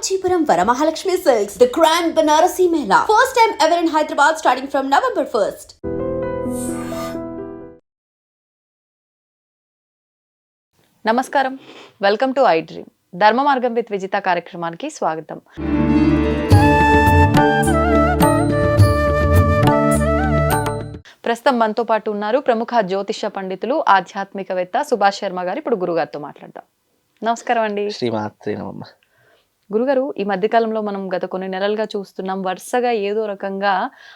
Kanchipuram Varamahalakshmi Silks, the Grand Banarasi Mela. First time ever in Hyderabad starting from November 1st. నమస్కారం welcome to iDream Dharma Margam with Vijitha కార్యక్రమానికి స్వాగతం ప్రస్తుతం మనతో పాటు ఉన్నారు ప్రముఖ జ్యోతిష పండితులు ఆధ్యాత్మికవేత్త సుభాష్ శర్మ గారు. ఇప్పుడు గురుగారితో మాట్లాడదాం. నమస్కారం అండి. శ్రీమాత్రి నమమ్మ గురుగారు ఈ మధ్యకాలంలో మనం గత కొన్ని నెలలుగా చూస్తున్నాం వరుసగా ఏదో రకంగా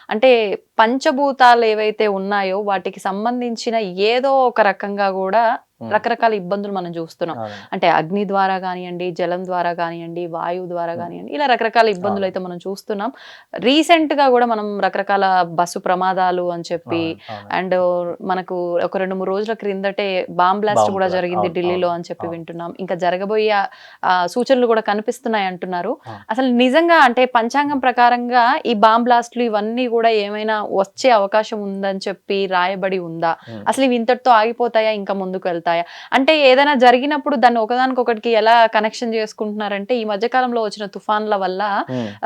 అంటే పంచభూతాలు ఏవైతే ఉన్నాయో వాటికి సంబంధించిన ఏదో ఒక రకంగా కూడా రకరకాల ఇబ్బందులు మనం చూస్తున్నాం. అంటే అగ్ని ద్వారా కానివ్వండి జలం ద్వారా కానివ్వండి వాయువు ద్వారా కానివ్వండి ఇలా రకరకాల ఇబ్బందులు. అయితే మనం చూస్తున్నాం రీసెంట్గా కూడా మనం రకరకాల బస్సు ప్రమాదాలు అని చెప్పి. అండ్ మనకు ఒక రెండు మూడు రోజుల క్రిందటే బాంబ్ బ్లాస్ట్ కూడా జరిగింది ఢిల్లీలో అని చెప్పి. వింటున్నాం ఇంకా జరగబోయే సూచనలు కూడా కనిపిస్తున్నాయి అంటున్నారు. అసలు నిజంగా అంటే పంచాంగం ప్రకారంగా ఈ బాంబ్ బ్లాస్ట్లు ఇవన్నీ కూడా ఏమైనా వచ్చే అవకాశం ఉందని చెప్పి రాయబడి ఉందా. అసలు ఇవి ఇంతటితో ఆగిపోతాయా ఇంకా ముందుకు వెళ్తాయా అంటే ఏదైనా జరిగినప్పుడు దాన్ని ఒకదానికొకటికి ఎలా కనెక్షన్ చేసుకుంటున్నారంటే ఈ మధ్య కాలంలో వచ్చిన తుఫాన్ల వల్ల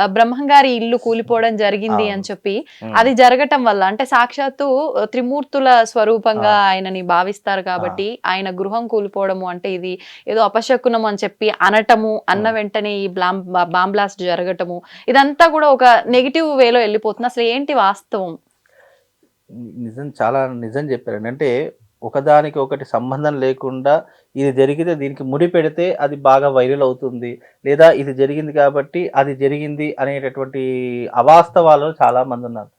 బ్రహ్మంగారి ఇల్లు కూలిపోవడం జరిగింది. అని చెప్పి. అది జరగటం వల్ల అంటే సాక్షాత్తు త్రిమూర్తుల స్వరూపంగా. ఆయనని భావిస్తారు కాబట్టి ఆయన గృహం కూలిపోవడము అంటే ఇది ఏదో అపశకునం అని చెప్పి అనటము అన్న. వెంటనే ఈ బ్లామ్ బాంబ్ బ్లాస్ట్ జరగటము ఇదంతా కూడా ఒక నెగిటివ్ వేలో వెళ్ళిపోతుంది అసలు ఏంటి వాస్తవం నిజం చాలా నిజం చెప్పారండి అంటే ఒకదానికి ఒకటి సంబంధం లేకుండా ఇది జరిగితే దీనికి ముడి పెడితే అది బాగా వైరల్ అవుతుంది. లేదా ఇది జరిగింది కాబట్టి అది జరిగింది అనేటటువంటి అవాస్తవాలు చాలామంది ఉన్నారు.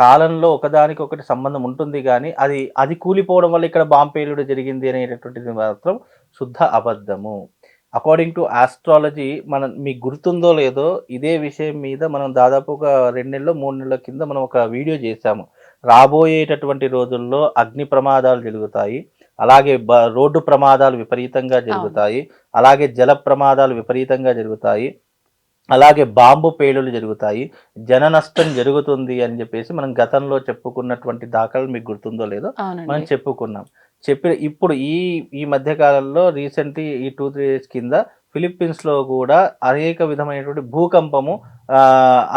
కాలంలో ఒకదానికి ఒకటి సంబంధం ఉంటుంది కానీ అది అది కూలిపోవడం వల్ల ఇక్కడ బాంపేలుడు జరిగింది అనేటటువంటిది మాత్రం శుద్ధ అబద్ధము. అకార్డింగ్ టు ఆస్ట్రాలజీ మనం మీకు గుర్తుందో లేదో ఇదే విషయం మీద మనం దాదాపు ఒక రెండు నెలలు మూడు నెలల కింద మనం ఒక వీడియో చేశాము. రాబోయేటటువంటి రోజుల్లో అగ్ని ప్రమాదాలు జరుగుతాయి. అలాగే బ రోడ్డు ప్రమాదాలు విపరీతంగా జరుగుతాయి. అలాగే జల ప్రమాదాలు విపరీతంగా జరుగుతాయి. అలాగే బాంబు పేలులు జరుగుతాయి. జన నష్టం జరుగుతుంది అని చెప్పేసి మనం గతంలో చెప్పుకున్నటువంటి దాఖలు మీకు గుర్తుందో లేదో మనం చెప్పుకున్నాం. చెప్పి ఇప్పుడు ఈ ఈ మధ్య కాలంలో రీసెంట్ ఈ టూ త్రీ డేస్ కింద ఫిలిప్పీన్స్లో కూడా అనేక విధమైనటువంటి భూకంపము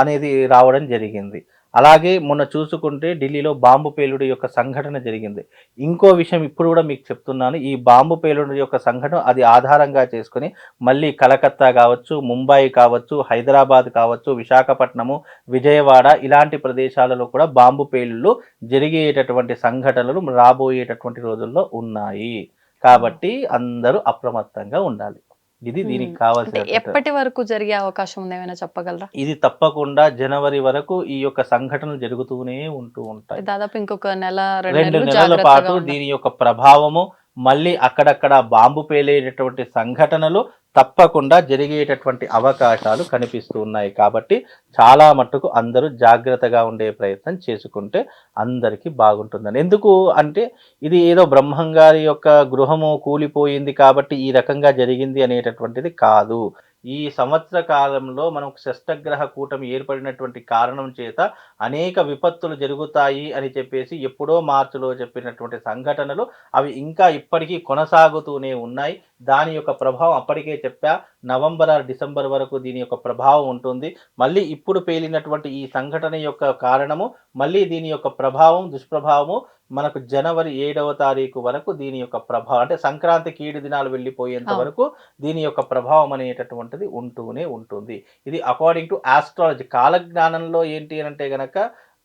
అనేది రావడం జరిగింది. అలాగే మొన్న చూసుకుంటే ఢిల్లీలో బాంబు పేలుడు యొక్క సంఘటన జరిగింది. ఇంకో విషయం ఇప్పుడు కూడా మీకు చెప్తున్నాను. ఈ బాంబు పేలుడు యొక్క సంఘటన అది ఆధారంగా చేసుకుని మళ్ళీ కలకత్తా కావచ్చు ముంబై కావచ్చు హైదరాబాద్ కావచ్చు విశాఖపట్నము విజయవాడ ఇలాంటి ప్రదేశాలలో కూడా బాంబు పేలుళ్ళు జరిగేటటువంటి సంఘటనలు రాబోయేటటువంటి రోజుల్లో ఉన్నాయి. కాబట్టి అందరూ అప్రమత్తంగా ఉండాలి. ఇది దీనికి కావాల్సిన ఎప్పటి వరకు జరిగే అవకాశం ఉంది ఏమైనా చెప్పగలరా? ఇది తప్పకుండా జనవరి వరకు ఈ యొక్క సంఘటనలు జరుగుతూనే ఉంటూ ఉంటాయి. దాదాపు ఇంకొక నెల రెండు నెలలు పాటు. దీని యొక్క ప్రభావము మళ్ళీ అక్కడక్కడ బాంబు పేలేటటువంటి సంఘటనలు తప్పకుండా జరిగేటటువంటి అవకాశాలు కనిపిస్తూ ఉన్నాయి కాబట్టి చాలా మట్టుకు అందరూ జాగ్రత్తగా ఉండే ప్రయత్నం చేసుకుంటే అందరికీ బాగుంటుందని. ఎందుకు అంటే ఇది ఏదో బ్రహ్మంగారి యొక్క గృహము కూలిపోయింది కాబట్టి ఈ రకంగా జరిగింది అనేటటువంటిది కాదు. ఈ సంవత్సర కాలంలో మనకు షష్టగ్రహ కూటమి ఏర్పడినటువంటి కారణం చేత అనేక విపత్తులు జరుగుతాయి అని చెప్పేసి ఎప్పుడో మార్చిలో చెప్పినటువంటి సంఘటనలు అవి ఇంకా ఇప్పటికీ కొనసాగుతూనే ఉన్నాయి. దాని యొక్క ప్రభావం అప్పటికే చెప్పా. నవంబర్ ఆర్ డిసెంబర్ వరకు దీని యొక్క ప్రభావం ఉంటుంది. మళ్ళీ ఇప్పుడు పేలినటువంటి ఈ సంఘటన యొక్క కారణము మళ్ళీ దీని యొక్క ప్రభావం దుష్ప్రభావము మనకు జనవరి ఏడవ తారీఖు వరకు దీని యొక్క ప్రభావం అంటే సంక్రాంతి కీడు దినాలు వెళ్ళిపోయేంత. వరకు దీని యొక్క ప్రభావం అనేటటువంటిది ఉంటూనే ఉంటుంది ఇది అకార్డింగ్ టు ఆస్ట్రాలజీ కాలజ్ఞానంలో ఏంటి అని అంటే గనక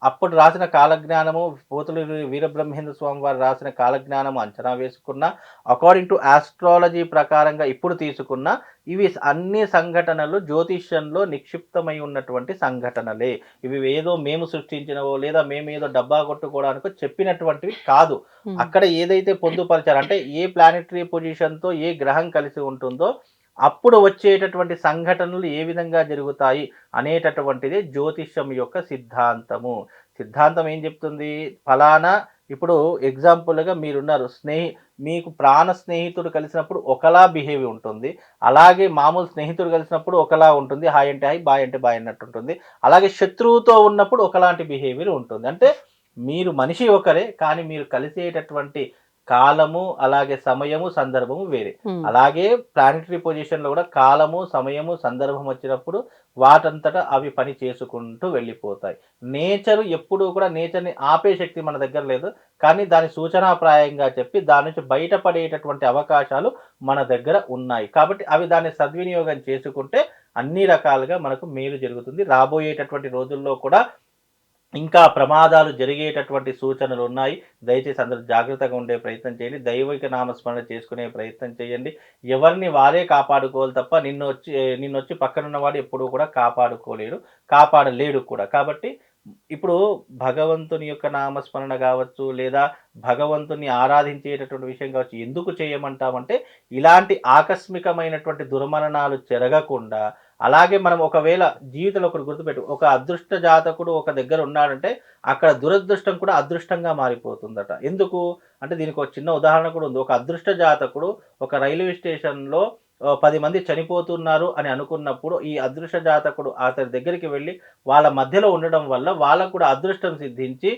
అప్పుడు రాసిన కాలజ్ఞానము పోతులు వీరబ్రహ్మేంద్ర స్వామి వారు రాసిన కాలజ్ఞానము అంచనా వేసుకున్న అకార్డింగ్ టు ఆస్ట్రాలజీ ప్రకారంగా ఇప్పుడు తీసుకున్న ఇవి అన్ని సంఘటనలు జ్యోతిష్యంలో నిక్షిప్తమై ఉన్నటువంటి సంఘటనలే ఇవి ఏదో మేము సృష్టించినవో లేదా మేము ఏదో డబ్బా కొట్టుకోవడానికో చెప్పినటువంటివి కాదు. అక్కడ ఏదైతే పొందుపరిచారు అంటే ఏ ప్లానెటరీ పొజిషన్తో ఏ గ్రహం కలిసి ఉంటుందో అప్పుడు వచ్చేటటువంటి సంఘటనలు ఏ విధంగా జరుగుతాయి అనేటటువంటిది జ్యోతిష్యం యొక్క సిద్ధాంతము. సిద్ధాంతం ఏం చెప్తుంది? ఫలానా ఇప్పుడు ఎగ్జాంపుల్గా మీరున్నారు స్నేహి మీకు ప్రాణ స్నేహితుడు కలిసినప్పుడు ఒకలా బిహేవ్ ఉంటుంది అలాగే మామూలు స్నేహితుడు కలిసినప్పుడు ఒకలా ఉంటుంది హాయ్ అంటే హాయ్ బాయ్ అంటే బాయ్ అన్నట్టు ఉంటుంది అలాగే శత్రువుతో ఉన్నప్పుడు ఒకలాంటి బిహేవియర్ ఉంటుంది. అంటే మీరు మనిషి ఒకరే కానీ మీరు కలిసేటటువంటి కాలము అలాగే సమయము సందర్భము వేరే. అలాగే ప్లానిటరీ పొజిషన్లో కూడా కాలము సమయము సందర్భం వచ్చినప్పుడు వాటంతటా అవి పని చేసుకుంటూ వెళ్ళిపోతాయి. నేచర్ ఎప్పుడూ కూడా నేచర్ని ఆపే శక్తి మన దగ్గర లేదు. కానీ దాని సూచనాప్రాయంగా చెప్పి దాని నుంచి బయటపడేటటువంటి అవకాశాలు మన దగ్గర ఉన్నాయి. కాబట్టి అవి దాన్ని సద్వినియోగం చేసుకుంటే అన్ని రకాలుగా మనకు మేలు జరుగుతుంది. రాబోయేటటువంటి రోజుల్లో కూడా ఇంకా ప్రమాదాలు జరిగేటటువంటి సూచనలు ఉన్నాయి. దయచేసి అందరూ జాగ్రత్తగా ఉండే ప్రయత్నం చేయండి. దైవిక నామస్మరణ చేసుకునే ప్రయత్నం చేయండి. ఎవరిని వారే కాపాడుకోవాలి తప్ప నిన్ను వచ్చి నిన్ను వచ్చి పక్కనున్నవాడు ఎప్పుడూ కూడా కాపాడుకోలేడు కాపాడలేడు కూడా. కాబట్టి ఇప్పుడు భగవంతుని యొక్క నామస్మరణ కావచ్చు లేదా భగవంతుని ఆరాధించేటటువంటి విషయం కావచ్చు ఎందుకు చేయమంటామంటే ఇలాంటి ఆకస్మికమైనటువంటి దుర్మరణాలు జరగకుండా అలాగే మనం ఒకవేళ జీవితంలో ఒకటి గుర్తుపెట్టు ఒక అదృష్ట జాతకుడు ఒక దగ్గర ఉన్నాడంటే అక్కడ దురదృష్టం కూడా అదృష్టంగా మారిపోతుందట. ఎందుకు? అంటే దీనికి ఒక చిన్న ఉదాహరణ కూడా ఉంది. ఒక అదృష్ట జాతకుడు ఒక రైల్వే స్టేషన్లో పది మంది చనిపోతున్నారు అని అనుకున్నప్పుడు ఈ అదృష్ట జాతకుడు అతని దగ్గరికి వెళ్ళి వాళ్ళ మధ్యలో ఉండడం వల్ల వాళ్ళకు కూడా అదృష్టం సిద్ధించి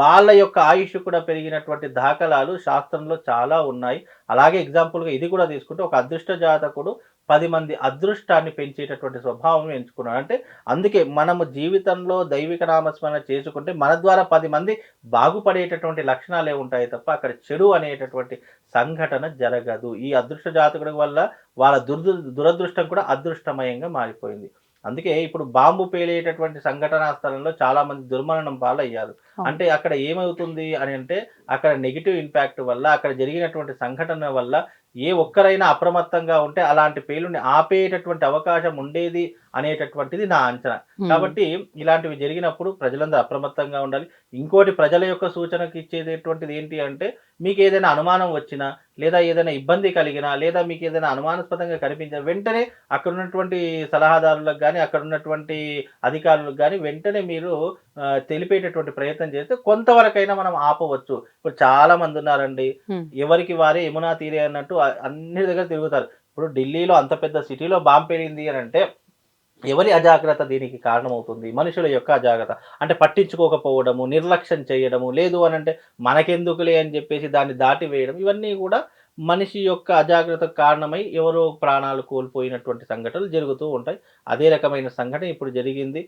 వాళ్ళ యొక్క ఆయుష్ కూడా పెరిగినటువంటి దాఖలాలు శాస్త్రంలో చాలా ఉన్నాయి. అలాగే ఎగ్జాంపుల్గా ఇది కూడా తీసుకుంటే ఒక అదృష్ట జాతకుడు పది మంది అదృష్టాన్ని పెంచేటటువంటి స్వభావం ఎంచుకున్నాడు. అంటే అందుకే మనము జీవితంలో దైవిక నామస్మరణ చేసుకుంటే మన ద్వారా పది మంది బాగుపడేటటువంటి లక్షణాలే ఉంటాయి తప్ప అక్కడ చెడు అనేటటువంటి సంఘటన జరగదు. ఈ అదృష్ట జాతకుడి వల్ల వాళ్ళ దురదృ దురదృష్టం కూడా అదృష్టమయంగా మారిపోయింది. అందుకే ఇప్పుడు బాంబు పేలేటటువంటి సంఘటనా స్థలంలో చాలా మంది దుర్మరణం పాలయ్యారు. అంటే అక్కడ ఏమవుతుంది అని అంటే అక్కడ నెగిటివ్ ఇంపాక్ట్ వల్ల అక్కడ జరిగినటువంటి సంఘటన వల్ల ఏ ఒక్కరైనా అప్రమత్తంగా ఉంటే అలాంటి పేలుని ఆపేటటువంటి అవకాశం ఉండేది అనేటటువంటిది నా అంచనా. కాబట్టి ఇలాంటివి జరిగినప్పుడు ప్రజలందరూ అప్రమత్తంగా ఉండాలి. ఇంకోటి ప్రజల యొక్క సూచనకు ఇచ్చేటటువంటిది ఏంటి అంటే మీకు ఏదైనా అనుమానం వచ్చినా లేదా ఏదైనా ఇబ్బంది కలిగినా లేదా మీకు ఏదైనా అనుమానాస్పదంగా కనిపించినా వెంటనే అక్కడ ఉన్నటువంటి సలహాదారులకు కానీ అక్కడ ఉన్నటువంటి అధికారులకు కానీ వెంటనే మీరు తెలిపేటటువంటి ప్రయత్నం చేస్తే కొంతవరకైనా మనం ఆపవచ్చు. ఇప్పుడు చాలా మంది ఉన్నారండి. ఎవరికి వారే యమునా తీరే అన్నట్టు అన్ని దగ్గర తిరుగుతారు. ఇప్పుడు ఢిల్లీలో అంత పెద్ద సిటీలో బాంబు పేలింది అని అంటే ఎవరి అజాగ్రత్త దీనికి కారణమవుతుంది? మనుషుల యొక్క అజాగ్రత్త. అంటే పట్టించుకోకపోవడము నిర్లక్ష్యం చేయడము లేదు అని అంటే మనకెందుకులే అని చెప్పేసి దాన్ని దాటి వేయడం ఇవన్నీ కూడా మనిషి యొక్క అజాగ్రత్తకు కారణమై ఎవరో ప్రాణాలు కోల్పోయినటువంటి సంఘటనలు జరుగుతూ ఉంటాయి. అదే రకమైన సంఘటన ఇప్పుడు జరిగింది.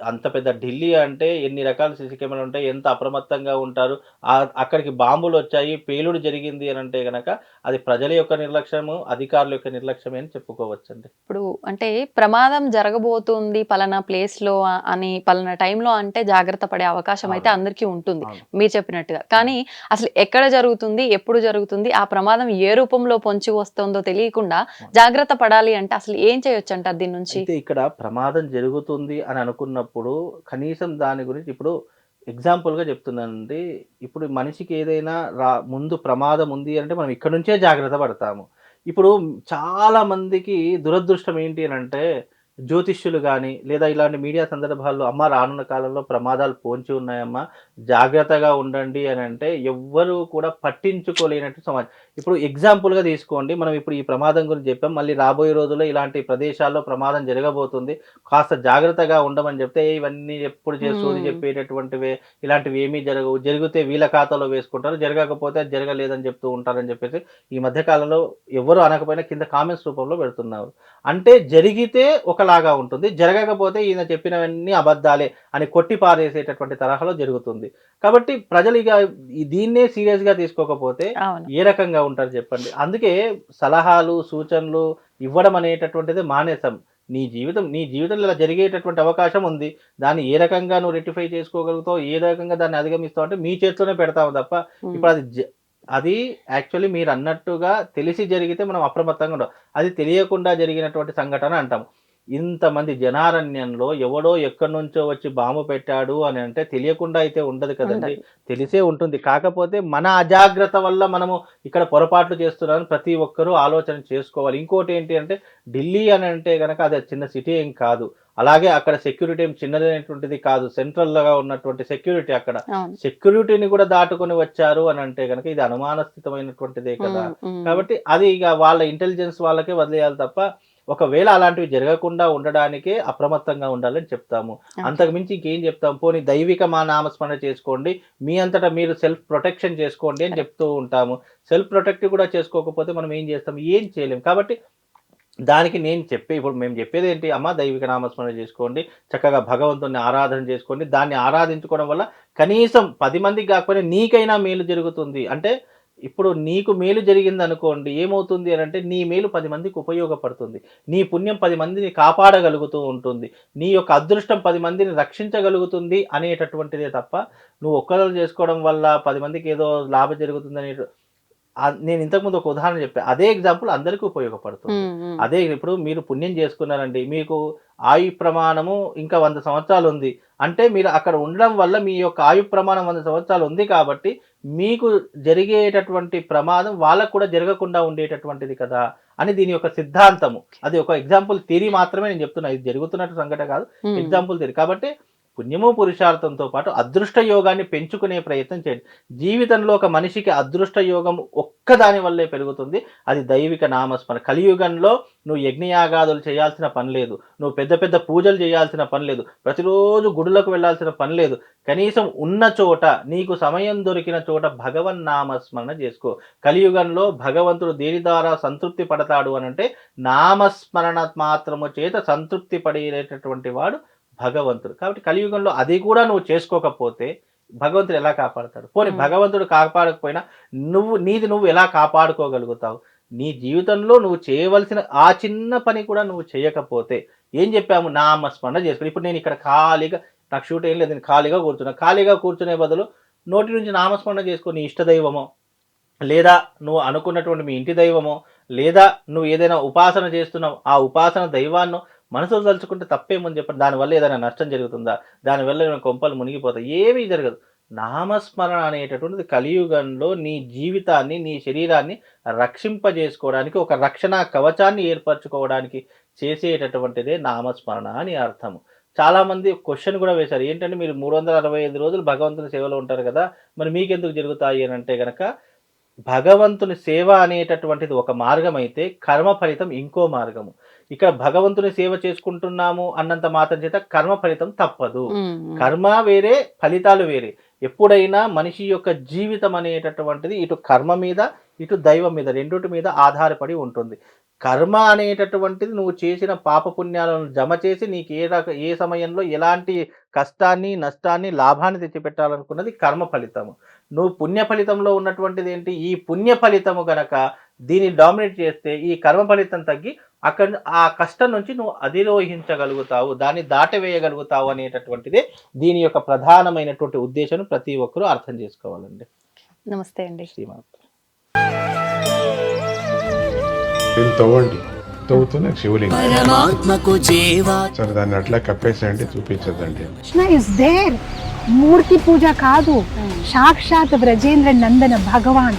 అంత పెద్ద ఢిల్లీ అంటే ఎన్ని రకాల సీసీ కెమెరాలు ఉంటాయి ఎంత అప్రమత్తంగా ఉంటారు అక్కడికి బాంబులు వచ్చాయి పేలుడు జరిగింది అని అంటే కనుక అది ప్రజల యొక్క నిర్లక్ష్యము అధికారుల యొక్క నిర్లక్ష్యమే అని చెప్పుకోవచ్చండి. ఇప్పుడు అంటే ప్రమాదం జరగబోతుంది పలానా ప్లేస్లో ఆ- అని పలానా టైంలో అంటే జాగ్రత్త పడే అవకాశం అయితే. అందరికీ ఉంటుంది. మీరు చెప్పినట్టుగా. కానీ అసలు ఎక్కడ జరుగుతుంది ఎప్పుడు జరుగుతుంది ఆ ప్రమాదం ఏ రూపంలో పొంచి వస్తుందో తెలియకుండా జాగ్రత్త పడాలి అంటే అసలు ఏం చేయొచ్చు అంటారు దీని నుంచి? ఇక్కడ ప్రమాదం జరుగుతుంది అని అనుకున్నప్పుడు కనీసం దాని గురించి ఇప్పుడు ఎగ్జాంపుల్గా చెప్తున్నానండి. ఇప్పుడు మనిషికి ఏదైనా రా ముందు ప్రమాదం ఉంది అంటే మనం ఇక్కడ నుంచే జాగ్రత్త పడతాము. ఇప్పుడు చాలా మందికి దురదృష్టం ఏంటి అని అంటే జ్యోతిష్యులు కానీ లేదా ఇలాంటి మీడియా సందర్భాల్లో అమ్మ రానున్న కాలంలో ప్రమాదాలు పోంచి ఉన్నాయమ్మా జాగ్రత్తగా ఉండండి అని అంటే ఎవ్వరూ కూడా పట్టించుకోలేనట్టు సమాజం. ఇప్పుడు ఎగ్జాంపుల్గా తీసుకోండి. మనం ఇప్పుడు ఈ ప్రమాదం గురించి చెప్పాం. మళ్ళీ రాబోయే రోజుల్లో ఇలాంటి ప్రదేశాల్లో ప్రమాదం జరగబోతుంది. కాస్త జాగ్రత్తగా ఉండమని చెప్తే "ఏ, ఇవన్నీ ఎప్పుడు చేస్తుంది. చెప్పేటటువంటివే ఇలాంటివి ఏమీ జరగవు. జరిగితే వీళ్ళ ఖాతాలో వేసుకుంటారు. జరగకపోతే అది జరగలేదని చెప్తూ ఉంటారని చెప్పేసి ఈ మధ్య కాలంలో ఎవరు అనకపోయినా కింద కామెంట్స్ రూపంలో పెడుతున్నారు. అంటే జరిగితే ఒకలాగా ఉంటుంది. జరగకపోతే ఈయన చెప్పినవన్నీ అబద్ధాలే అని కొట్టి పారేసేటటువంటి తరహాలో జరుగుతుంది. కాబట్టి ప్రజలు ఇక దీన్నే సీరియస్గా తీసుకోకపోతే ఏ రకంగా ఉంటారు చెప్పండి? అందుకే సలహాలు సూచనలు ఇవ్వడం అనేటటువంటిది మానేసాం నీ జీవితం నీ జీవితంలో ఇలా జరిగేటటువంటి అవకాశం ఉంది. దాన్ని ఏ రకంగా నువ్వు రెక్టిఫై చేసుకోగలుగుతావు ఏ రకంగా దాన్ని అధిగమిస్తావు అంటే మీ చేతిలోనే పెడతావు తప్ప. ఇప్పుడు అది జ- అది యాక్చువల్లీ మీరు అన్నట్టుగా తెలిసి జరిగితే మనం అప్రమత్తంగా ఉండాలి అది తెలియకుండా జరిగినటువంటి సంఘటన అంటాం ఇంతమంది జనారణ్యంలో ఎవడో ఎక్కడి నుంచో వచ్చి బాంబు పెట్టాడు అని అంటే తెలియకుండా అయితే ఉండదు కదండి. తెలిసే ఉంటుంది. కాకపోతే మన అజాగ్రత్త వల్ల మనము ఇక్కడ పొరపాట్లు చేస్తున్నారని ప్రతి ఒక్కరూ ఆలోచన చేసుకోవాలి. ఇంకోటి ఏంటి అంటే ఢిల్లీ అని అంటే కనుక అది చిన్న సిటీ ఏం కాదు. అలాగే అక్కడ సెక్యూరిటీ ఏం చిన్నదైనటువంటిది కాదు. సెంట్రల్గా ఉన్నటువంటి సెక్యూరిటీ అక్కడ. సెక్యూరిటీని కూడా దాటుకొని వచ్చారు అని అంటే కనుక ఇది అనుమానస్థితమైనటువంటిదే కదా. కాబట్టి అది ఇక వాళ్ళ ఇంటెలిజెన్స్ వాళ్ళకే వదిలేయాలి తప్ప ఒకవేళ అలాంటివి జరగకుండా ఉండడానికే అప్రమత్తంగా ఉండాలని చెప్తాము. అంతకు మించి ఇంకేం చెప్తాం? పోనీ దైవిక మా నామస్మరణ చేసుకోండి. మీ అంతటా మీరు సెల్ఫ్ ప్రొటెక్షన్ చేసుకోండి అని చెప్తూ ఉంటాము. సెల్ఫ్ ప్రొటెక్ట్ కూడా చేసుకోకపోతే మనం ఏం చేస్తాం? ఏం చేయలేం. కాబట్టి దానికి నేను చెప్పే ఇప్పుడు మేము చెప్పేది ఏంటి? అమ్మ దైవిక నామస్మరణ చేసుకోండి. చక్కగా భగవంతుని ఆరాధన చేసుకోండి. దాన్ని ఆరాధించుకోవడం వల్ల కనీసం పది మందికి కాకపోయినా నీకైనా మేలు జరుగుతుంది. అంటే ఇప్పుడు నీకు మేలు జరిగింది అనుకోండి ఏమవుతుంది అని అంటే నీ మేలు పది మందికి ఉపయోగపడుతుంది. నీ పుణ్యం పది మందిని కాపాడగలుగుతూ ఉంటుంది. నీ యొక్క అదృష్టం పది మందిని రక్షించగలుగుతుంది అనేటటువంటిదే తప్ప నువ్వు ఒక్కరు చేసుకోవడం వల్ల పది మందికి ఏదో లాభం జరుగుతుంది అనే నేను ఇంతకుముందు ఒక ఉదాహరణ చెప్పాను అదే ఎగ్జాంపుల్ అందరికీ ఉపయోగపడుతుంది. అదే ఇప్పుడు మీరు పుణ్యం చేసుకున్నారండి మీకు ఆయు ప్రమాణము ఇంకా వంద సంవత్సరాలు ఉంది. అంటే మీరు అక్కడ ఉండడం వల్ల మీ యొక్క ఆయు ప్రమాణం వంద సంవత్సరాలు ఉంది కాబట్టి మీకు జరిగేటటువంటి ప్రమాదం వాళ్ళకు కూడా జరగకుండా ఉండేటటువంటిది కదా అని దీని యొక్క సిద్ధాంతము. అది ఒక ఎగ్జాంపుల్ థియరీ మాత్రమే నేను చెప్తున్నా. ఇది జరుగుతున్నట్టు సంఘటన కాదు. Example theory. కాబట్టి పుణ్యము పురుషార్థంతో పాటు అదృష్ట యోగాన్ని పెంచుకునే ప్రయత్నం చేయండి. జీవితంలో ఒక మనిషికి అదృష్ట యోగం ఒక్కదాని వల్లే పెరుగుతుంది. అది దైవిక నామస్మరణ. కలియుగంలో నువ్వు యజ్ఞయాగాదులు చేయాల్సిన పని లేదు. నువ్వు పెద్ద పెద్ద పూజలు చేయాల్సిన పని లేదు. ప్రతిరోజు గుడులకు వెళ్ళాల్సిన పని లేదు. కనీసం ఉన్న చోట నీకు సమయం దొరికిన చోట భగవన్ నామస్మరణ చేసుకో. కలియుగంలో భగవంతుడు దేని ద్వారా సంతృప్తి పడతాడు అని అంటే నామస్మరణ మాత్రము చేత సంతృప్తి పడేటటువంటి వాడు భగవంతుడు. కాబట్టి కలియుగంలో అది కూడా నువ్వు చేసుకోకపోతే భగవంతుడు ఎలా కాపాడతాడు? పోనీ. భగవంతుడు కాపాడకపోయినా నువ్వు నీది నువ్వు ఎలా కాపాడుకోగలుగుతావు? నీ జీవితంలో నువ్వు చేయవలసిన ఆ చిన్న పని కూడా నువ్వు చేయకపోతే ఏం చెప్పాము? నామస్మరణ చేసుకో ఇప్పుడు నేను ఇక్కడ ఖాళీగా నాకు షూట్ ఏం లేదు నేను ఖాళీగా కూర్చున్నా. ఖాళీగా కూర్చునే బదులు నోటి నుంచి నామస్మరణ చేసుకో నీ ఇష్ట దైవమో లేదా నువ్వు అనుకున్నటువంటి మీ ఇంటి దైవమో లేదా నువ్వు ఏదైనా ఉపాసన చేస్తున్నావు ఆ ఉపాసన దైవాన్ని మనసులో తలుచుకుంటే తప్పేమని చెప్పండి. దానివల్ల ఏదైనా నష్టం జరుగుతుందా? దానివల్ల ఏమైనా కొంపలు మునిగిపోతాయి? ఏమీ జరగదు. నామస్మరణ అనేటటువంటిది కలియుగంలో నీ జీవితాన్ని నీ శరీరాన్ని రక్షింపజేసుకోవడానికి ఒక రక్షణ కవచాన్ని ఏర్పరచుకోవడానికి చేసేటటువంటిదే నామస్మరణ అని అర్థము. చాలా మంది క్వశ్చన్ కూడా వేశారు. ఏంటంటే మీరు మూడు వందల అరవై ఐదు రోజులు భగవంతుని సేవలో ఉంటారు కదా మరి మీకెందుకు జరుగుతాయి అని అంటే కనుక భగవంతుని సేవ అనేటటువంటిది ఒక మార్గం అయితే కర్మ ఫలితం ఇంకో మార్గము. ఇక్కడ భగవంతుని సేవ చేసుకుంటున్నాము అన్నంత మాత్రం చేత కర్మ ఫలితం తప్పదు. కర్మ వేరే ఫలితాలు వేరే. ఎప్పుడైనా మనిషి యొక్క జీవితం అనేటటువంటిది ఇటు కర్మ మీద ఇటు దైవం మీద రెండుటి మీద ఆధారపడి ఉంటుంది. కర్మ అనేటటువంటిది నువ్వు చేసిన పాపపుణ్యాలను జమ చేసి నీకు ఏ రక ఏ సమయంలో ఎలాంటి కష్టాన్ని నష్టాన్ని లాభాన్ని తెచ్చిపెట్టాలనుకున్నది కర్మ ఫలితము. నువ్వు పుణ్య ఫలితంలో ఉన్నటువంటిది ఏంటి? ఈ పుణ్య ఫలితము గనక దీన్ని డామినేట్ చేస్తే ఈ కర్మ ఫలితం తగ్గి అక్కడ ఆ కష్టం నుంచి నువ్వు అధిరోహించగలుగుతావు దాన్ని దాటవేయగలుగుతావు అనేటటువంటిదే దీని యొక్క ప్రధానమైనటువంటి ఉద్దేశం ప్రతి ఒక్కరూ అర్థం చేసుకోవాలండి. నమస్తే అండి. శ్రీమాన్ దీన్ని తవ్వండి. తవ్వుతూనే శివలింగం. పరమాత్మకు జీవా. సరే దాన్ని అట్లా కప్పేసేయండి చూపించదండి కృష్ణ ఇస్ దేర్ మూర్తి పూజ కాదు. సాక్షాత్ బ్రజేంద్ర నందన భగవాన్.